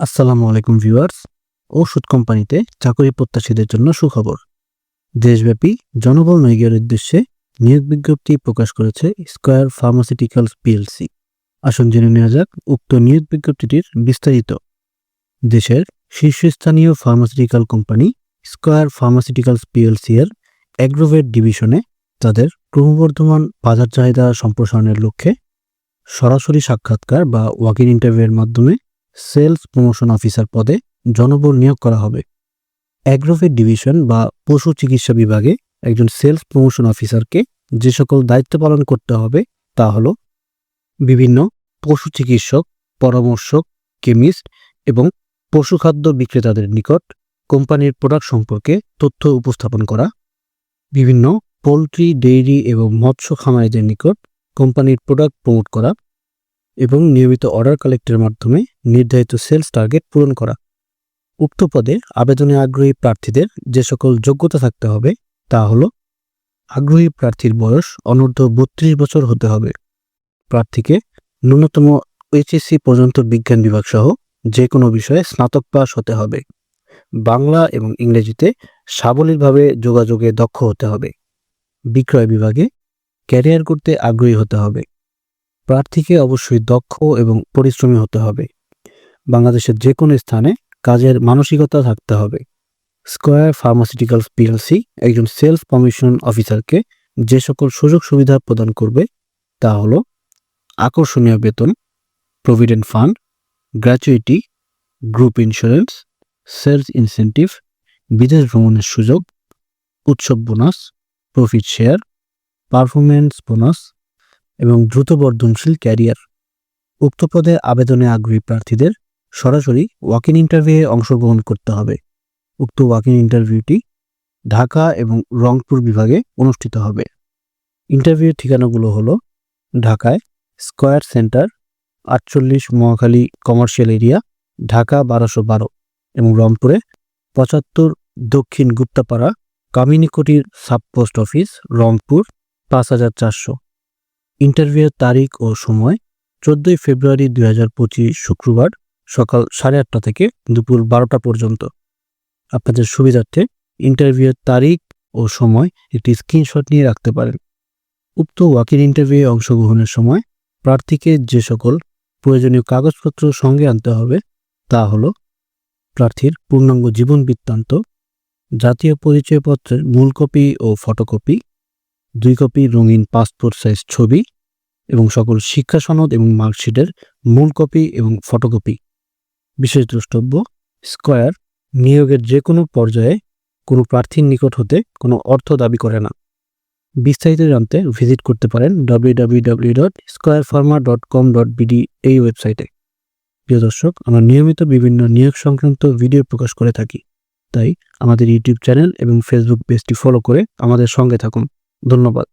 আসসালামু আলাইকুম ভিউয়ার্স। ওষুধ কোম্পানিতে চাকরি প্রত্যাশীদের জন্য সুখবর। দেশব্যাপী জনবল নিয়োগের উদ্দেশ্যে নিয়োগ বিজ্ঞপ্তি প্রকাশ করেছে স্কয়ার ফার্মাসিউটিক্যালস পিএলসি। আসুন জেনে নেওয়া যাক উক্ত নিয়োগ বিজ্ঞপ্তিটির বিস্তারিত। দেশের শীর্ষস্থানীয় pharmaceutical company Square Pharmaceuticals PLC এর অ্যাগ্রোভেট ডিভিশনে তাদের ক্রমবর্ধমান বাজার চাহিদা সম্প্রসারণের লক্ষ্যে সরাসরি সাক্ষাৎকার বা ওয়াকিং ইন ইন্টারভিউয়ের মাধ্যমে সেলস প্রমোশন অফিসার পদে জনবল নিয়োগ করা হবে। অ্যাগ্রোভেট ডিভিশন বা পশু চিকিৎসা বিভাগে একজন সেলস প্রমোশন অফিসারকে যে সকল দায়িত্ব পালন করতে হবে তা হল বিভিন্ন পশু চিকিৎসক, পরামর্শক, কেমিস্ট এবং পশুখাদ্য বিক্রেতাদের নিকট কোম্পানির প্রোডাক্ট সম্পর্কে তথ্য উপস্থাপন করা। বিভিন্ন পোলট্রি, ডেইরি এবং মৎস্য খামারিদের নিকট কোম্পানির প্রোডাক্ট প্রমোট করা। এবং নিয়মিত অর্ডার কালেক্টের মাধ্যমে নির্ধারিত সেলস টার্গেট পূরণ করা। উক্ত পদে আবেদনে আগ্রহী প্রার্থীদের যে সকল যোগ্যতা থাকতে হবে, তা হল আগ্রহী প্রার্থীর বয়স অনূর্ধ্ব বত্রিশ বছর হতে হবে। প্রার্থীকে ন্যূনতম এইচএসসি পর্যন্ত বিজ্ঞান বিভাগ সহ যে কোনো বিষয়ে স্নাতক পাস হতে হবে। বাংলা এবং ইংরেজিতে সাবলীলভাবে যোগাযোগে দক্ষ হতে হবে। বিক্রয় বিভাগে ক্যারিয়ার করতে আগ্রহী হতে হবে। প্রার্থীকে অবশ্যই দক্ষ এবং পরিশ্রমী হতে হবে। বাংলাদেশের যে কোনো স্থানে কাজের মানসিকতা থাকতে হবে। স্কয়ার ফার্মাসিউটিক্যালস পিএলসি একজন সেলস কমিশন অফিসারকে যে সকল সুযোগ সুবিধা প্রদান করবে তা হল আকর্ষণীয় বেতন, provident fund, gratuity, group insurance sales incentive, বিদেশ ভ্রমণের সুযোগ, উৎসব bonus, profit share performance bonus এবং দ্রুত বর্ধনশীল ক্যারিয়ার। উক্ত পদে আবেদনে আগ্রহী প্রার্থীদের সরাসরি ওয়াক ইন ইন্টারভিউয়ে অংশগ্রহণ করতে হবে। উক্ত ওয়াক ইন ইন্টারভিউটি ঢাকা এবং রংপুর বিভাগে অনুষ্ঠিত হবে। ইন্টারভিউর ঠিকানাগুলো হলো ঢাকায় স্কয়ার সেন্টার, আটচল্লিশ মহাখালী কমার্শিয়াল এরিয়া ঢাকা বারোশো বারো এবং রংপুরে পঁচাত্তর দক্ষিণ গুপ্তাপাড়া কামিনীকুটির সাবপোস্ট অফিস, রংপুর পাঁচ হাজার চারশো। ইন্টারভিউয়ের তারিখ ও সময় চোদ্দই ফেব্রুয়ারি দুই হাজার পঁচিশ শুক্রবার সকাল সাড়ে আটটা থেকে দুপুর বারোটা পর্যন্ত। আপনাদের সুবিধার্থে ইন্টারভিউয়ের তারিখ ও সময় একটি স্ক্রিনশট নিয়ে রাখতে পারেন। উক্ত ওয়াকিং ইন্টারভিউয়ে অংশগ্রহণের সময় প্রার্থীকে যে সকল প্রয়োজনীয় কাগজপত্র সঙ্গে আনতে হবে তা হল প্রার্থীর পূর্ণাঙ্গ জীবন বৃত্তান্ত, জাতীয় পরিচয়পত্রের মূল কপি ও ফটোকপি দুই কপি রঙিন পাসপোর্ট সাইজ ছবি এবং সকল শিক্ষা সনদ এবং মার্কশিটের মূল কপি এবং ফটোকপি। বিশেষ দ্রষ্টব্য, স্কয়ার নিয়োগের যে কোনো পর্যায়ে কোনো প্রার্থীর নিকট হতে কোনো অর্থ দাবি করে না। বিস্তারিত জানতে ভিজিট করতে পারেন W W W dot pharma dot com dot BD এই ওয়েবসাইটে। প্রিয় দর্শক, আমরা নিয়মিত বিভিন্ন নিয়োগ সংক্রান্ত ভিডিও প্রকাশ করে থাকি। তাই আমাদের ইউটিউব চ্যানেল এবং ফেসবুক পেজটি ফলো করে আমাদের সঙ্গে থাকুন। ধন্যবাদ।